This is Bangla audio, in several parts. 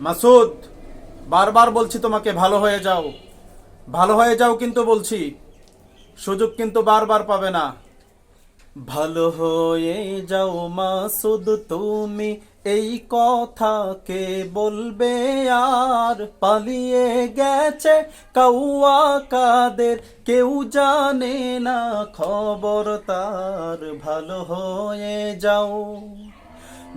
মাসুদ, বারবার বলছি তোমাকে, ভালো হয়ে যাও। ভালো হয়ে যাও কিন্তু বলছি, সুযোগ কিন্তু বারবার পাবে না। ভালো হয়ে যাও মাসুদ, তুমি এই কথা কে বলবে আর পালিয়ে গেছে কাউয়া কাদের কেউ জানে না খবর তার। ভালো হয়ে যাও।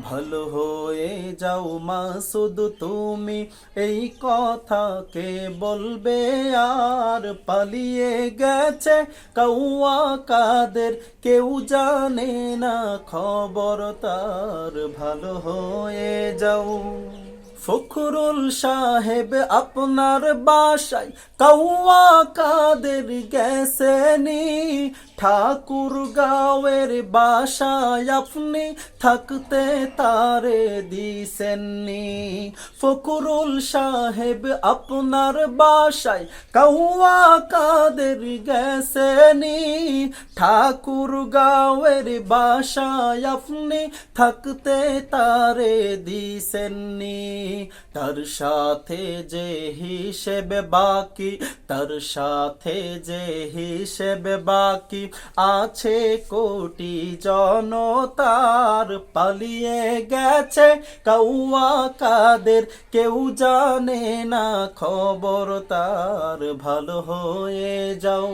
ভালো হয়ে যাও মাসুদ তুমি এই কথা কে বলবে, আর পালিয়ে গেছে কৌয়া কাদের, কেউ জানে না খবর তার। ভালো হয়ে যাও। ফখরুল সাহেব আপনার বাসায় কৌয়া কাদের গেছেনি? ঠাকুর গাঁয়ের বাসায় আপনি থাকতে তারে দিছেননি ফখরুল সাহেব আপনার বাসায় কৌয়া কাদের গেছেনি। ঠাকুর গাঁয়ের বাসায় আপনি থাকতে তারে দিছেননি তার সাথে যে হিসেবে বাকি, তার সাথে যে হিসেবে বাকি আছে কোটি জনতার, পালিয়ে গেছে কাউয়া কাদের, কেউ জানে না খবর তার, ভালো হয়ে যাও।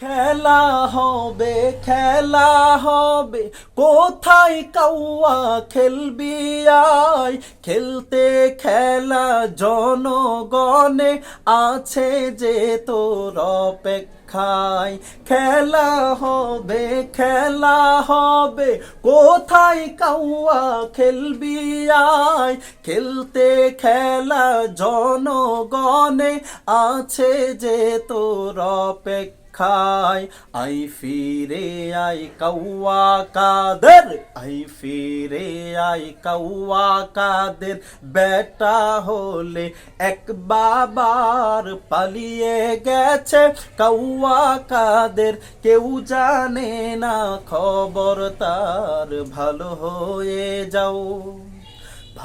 খেলা হবে খেলা হবে। কোথায় কাউয়া খেলবি আয়? খেলতে খেলা জনগণে আছে যে তোর অপেক্ষায়। খেলা হবে খেলা হবে। কোথায় কাউয়া খেলবি আয়? খেলতে খেলা জনগণে আছে যে তোর অপেক্ষা খায়, আই ফিরে আই কৌয়া কাদের, আই ফিরে আই কৌয়া কাদের। বেটা হলে এক বাবার পালিয়ে গেছে কৌয়া কাদের। কেউ জানে না খবর তার ভালো হয়ে যাও।